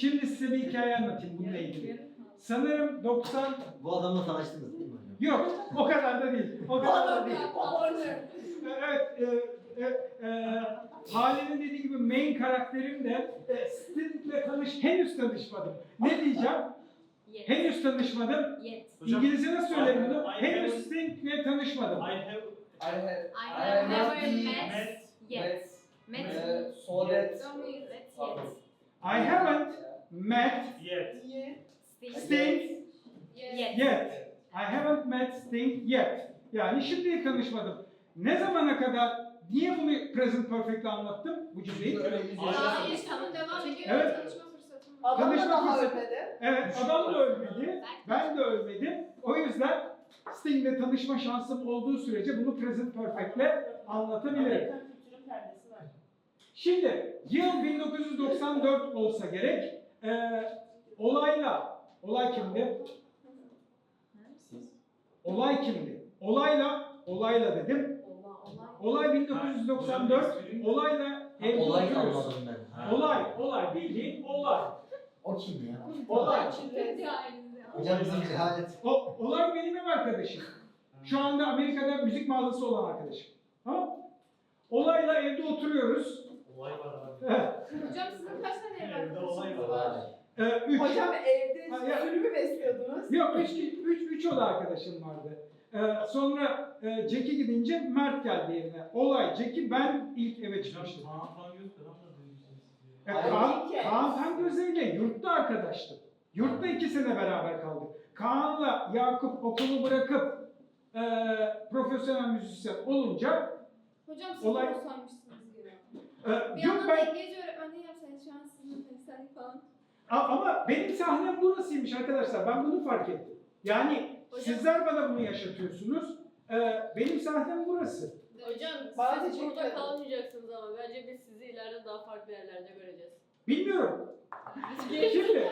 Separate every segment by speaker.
Speaker 1: Şimdi size bir hikaye anlatayım bununla ilgili. Sanırım 90
Speaker 2: Bu adamla tanıştınız değil mi hocam?
Speaker 1: yok o kadar da değil. O kadar da değil. Evet, e, e, e, Hale'nin dediği gibi main karakterim de e, Sting'le tanış, henüz tanışmadım. Ne diyeceğim?
Speaker 3: Yet.
Speaker 1: Henüz tanışmadım.
Speaker 3: Yet.
Speaker 4: Hocam,
Speaker 1: İngilizce nasıl söylerim bunu?
Speaker 4: I-
Speaker 1: Henüz
Speaker 4: haven't-
Speaker 1: tanışmadım.
Speaker 4: I have
Speaker 5: I have
Speaker 3: I
Speaker 5: I
Speaker 3: have
Speaker 5: have
Speaker 3: never met
Speaker 4: met
Speaker 3: yet. Met.
Speaker 5: uh, so that
Speaker 3: Don't mean that
Speaker 5: Pardon.
Speaker 3: yet.
Speaker 1: I haven't met
Speaker 4: yet.
Speaker 3: Sting.
Speaker 1: Sting
Speaker 3: Yet.
Speaker 1: yet. I haven't met Sting yet. Yani şimdiye tanışmadım. Ne zamana kadar, niye bunu present perfect'le anlattım bu cümleyi?
Speaker 3: Daha hiç tanı devam ediyor.
Speaker 1: Evet.
Speaker 3: Tanışma fırsatı.
Speaker 6: Adam da
Speaker 1: Tanışma
Speaker 6: daha
Speaker 1: fırsatı.
Speaker 6: ölmedi.
Speaker 1: Evet, adam da ölmedi. Ben de ölmedim. O yüzden Sting'le tanışma şansım olduğu sürece bunu present perfect'le anlatabilirim.
Speaker 6: Amerikan kültürün perdesi var.
Speaker 1: Şimdi yıl 1994 olsa gerek. Ee, olayla, olay kimdi?
Speaker 2: Siz?
Speaker 1: Olay kimdi? Olayla, olayla dedim.
Speaker 3: Olay, olay.
Speaker 1: Olay 1994. Olayla evde
Speaker 2: Olay anladım ben. Ha.
Speaker 1: Olay, olay bildiğin olay.
Speaker 2: O kim ya?
Speaker 1: Olay.
Speaker 2: Hocam bizim cehalet.
Speaker 1: O, olay benim ev arkadaşım. Şu anda Amerika'da müzik mağazası olan arkadaşım. Tamam? Olayla evde oturuyoruz.
Speaker 4: Olay var abi.
Speaker 1: Evet.
Speaker 3: Hocam sizin kaç tane ev
Speaker 4: Evde olay
Speaker 3: arkadaşınız
Speaker 4: var.
Speaker 3: var?
Speaker 1: Ee, üç,
Speaker 6: Hocam evde
Speaker 1: Ha, ya-
Speaker 6: sürü mü besliyordunuz?
Speaker 1: Yok, üç, üç, üç oda arkadaşım vardı. Ee, sonra e, Jack'i gidince Mert geldi yerine. Olay, Jack'i ben ilk eve çıkmıştım.
Speaker 4: Kaan falan göster ama
Speaker 1: E,
Speaker 6: Ay,
Speaker 1: Kaan,
Speaker 6: ilk kez.
Speaker 1: Kaan yurtta arkadaştım. Yurtta iki sene beraber kaldık. Kaan'la Yakup okulu bırakıp e, profesyonel müzisyen olunca
Speaker 7: Hocam siz
Speaker 1: Olay-
Speaker 7: Olay... sanmışsınız gibi.
Speaker 1: e,
Speaker 7: Bir
Speaker 1: yok
Speaker 7: yandan
Speaker 1: ben
Speaker 7: İngilizce öğretmenliği yapsaydınız şu an sizin mesai falan.
Speaker 1: Ama benim sahnem burasıymış arkadaşlar. Ben bunu fark ettim. Yani
Speaker 3: Hocam-
Speaker 1: sizler bana bunu yaşatıyorsunuz. Ee, benim sahnem burası.
Speaker 8: Hocam
Speaker 6: Bana
Speaker 8: siz burada kalmayacaksınız ama bence biz sizi ileride daha farklı yerlerde göreceğiz.
Speaker 1: Bilmiyorum. Şimdi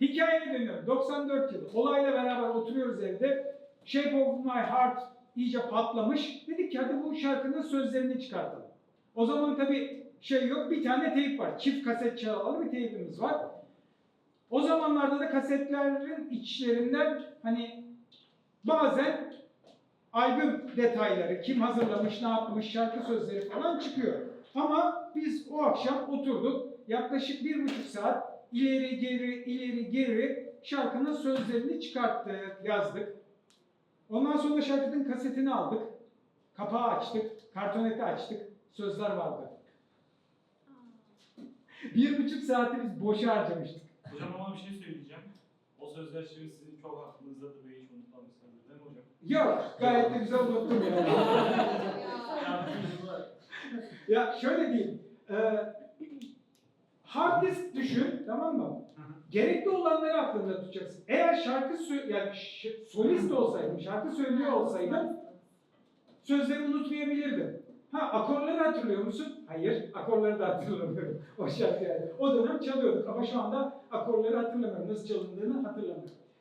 Speaker 1: hikayeye dönüyorum. 94 yılı. Olayla beraber oturuyoruz evde. Shape of My Heart iyice patlamış. Dedik ki hadi bu şarkının sözlerini çıkartalım. O zaman tabii şey yok. Bir tane teyp var. Çift kaset çağrılı bir teypimiz var. O zamanlarda da kasetlerin içlerinden hani bazen albüm detayları, kim hazırlamış, ne yapmış, şarkı sözleri falan çıkıyor. Ama biz o akşam oturduk, yaklaşık bir buçuk saat ileri geri, ileri geri şarkının sözlerini çıkarttık, yazdık. Ondan sonra şarkının kasetini aldık, kapağı açtık, kartoneti açtık, sözler vardı. Bir buçuk saati biz boşa harcamıştık.
Speaker 4: Hocam ama bir şey söyleyeceğim. O sözler şimdi sizin çok aklınızdadır ve hiç unutmamışsınızdır değil mi hocam?
Speaker 1: Yok, gayet de güzel unuttum yani.
Speaker 4: Yani
Speaker 1: Ya şöyle diyeyim. E, hard disk düşün, tamam mı? Gerekli olanları aklında tutacaksın. Eğer şarkı sö- yani solist olsaydım, şarkı söylüyor olsaydım sözleri unutmayabilirdim. Ha akorları hatırlıyor musun? Hayır, akorları da hatırlamıyorum o şarkı yani. O dönem çalıyorduk ama şu anda akorları hatırlamıyorum. Nasıl çalındığını hatırlamıyorum.